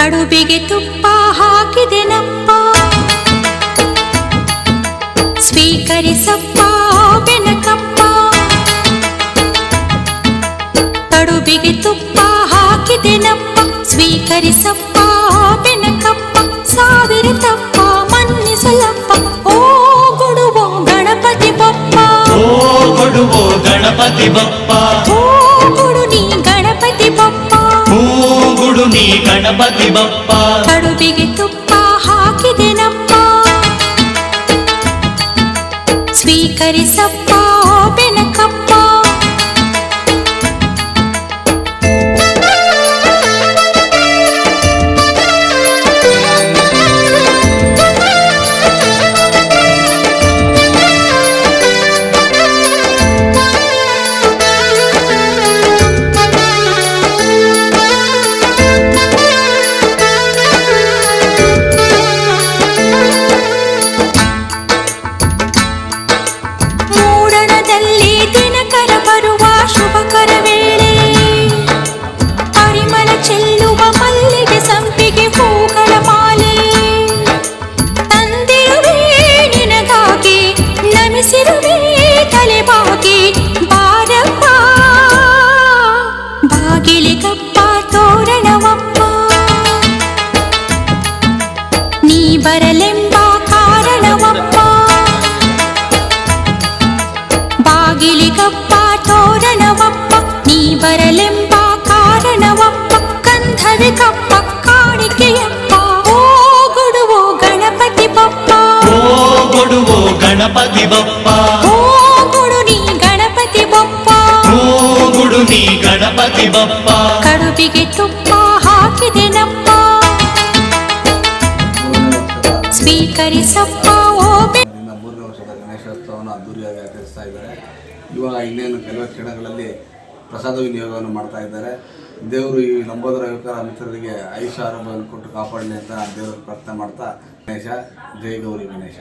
ಕಡುಬಿಗೆ ತುಪ್ಪ ಹಾಕಿದೆನಪ್ಪ ಸ್ವೀಕರಿಸಪ್ಪ ಬೆನಕಪ್ಪ. ಕಡುಬಿಗೆ ತುಪ್ಪ ಹಾಕಿದೆನಪ್ಪ ಸ್ವೀಕರಿಸಪ್ಪ ಬೆನಕಪ್ಪ. ಸಾವಿರ ತಪ್ಪ ಮನ್ನಿಸಲಪ್ಪ. ಓ ಗುಡುವೋ ಗಣಪತಿ ಬಪ್ಪ. ಓ ಕೊಡುವೋ ಗಣಪತಿ ಬಪ್ಪ. ಗಣಪತಿ ಬಪ್ಪ ಕಡುಬಿಗೆ ತುಪ್ಪ ಹಾಕಿದೆನಪ್ಪ ಸ್ವೀಕರಿಸಪ್ಪ. ಬರಲೆಂಬ ಕಾರಣವಪ್ಪ ಬಾಗಿಲಿಗಪ್ಪ ತೋರಣವಪ್ಪ ನೀ ಬರಲೆಂಬ ಕಾರಣವಪ್ಪ ಕಂಧವೆ ಕಪ್ಪ ಕಾಣಿಕೆಯಪ್ಪ ಓ ಗುಡುವೋ ಗಣಪತಿ ಬಪ್ಪ ಓ ಕೊಡುವೋ ಗಣಪತಿ ಬಪ್ಪ ನೀ ಗಣಪತಿ ಬಪ್ಪ. ಕಡುಬಿಗೆ ತುಪ್ಪ ಹಾಕಿದೆನಪ್ಪ ಸ್ವೀಕರಿಸಪ್ಪ ಓ ಬೆ ಇನ್ನು ಮೂರನೇ ವರ್ಷದ ಗಣೇಶೋತ್ಸವವನ್ನು ಅದ್ದೂರಿಯಾಗಿ ಆಚರಿಸ್ತಾ ಇದ್ದಾರೆ. ಇವಾಗ ಇನ್ನೇನು ಕೆಲವೇ ಕ್ಷಣಗಳಲ್ಲಿ ಪ್ರಸಾದ ವಿನಿಯೋಗವನ್ನು ಮಾಡ್ತಾ ಇದ್ದಾರೆ. ದೇವರು ಈ ನಂಬೋದರ ಯುವಕರ ಮಿತ್ರರಿಗೆ ಆಯುಷ್ಯ ಆರೋಗ್ಯವನ್ನು ಕೊಟ್ಟು ಕಾಪಾಡಲಿ ಅಂತ ದೇವರ ಪ್ರಾರ್ಥನೆ ಮಾಡ್ತಾ ಗಣೇಶ ಜೈ ಗೌರಿ ಗಣೇಶ.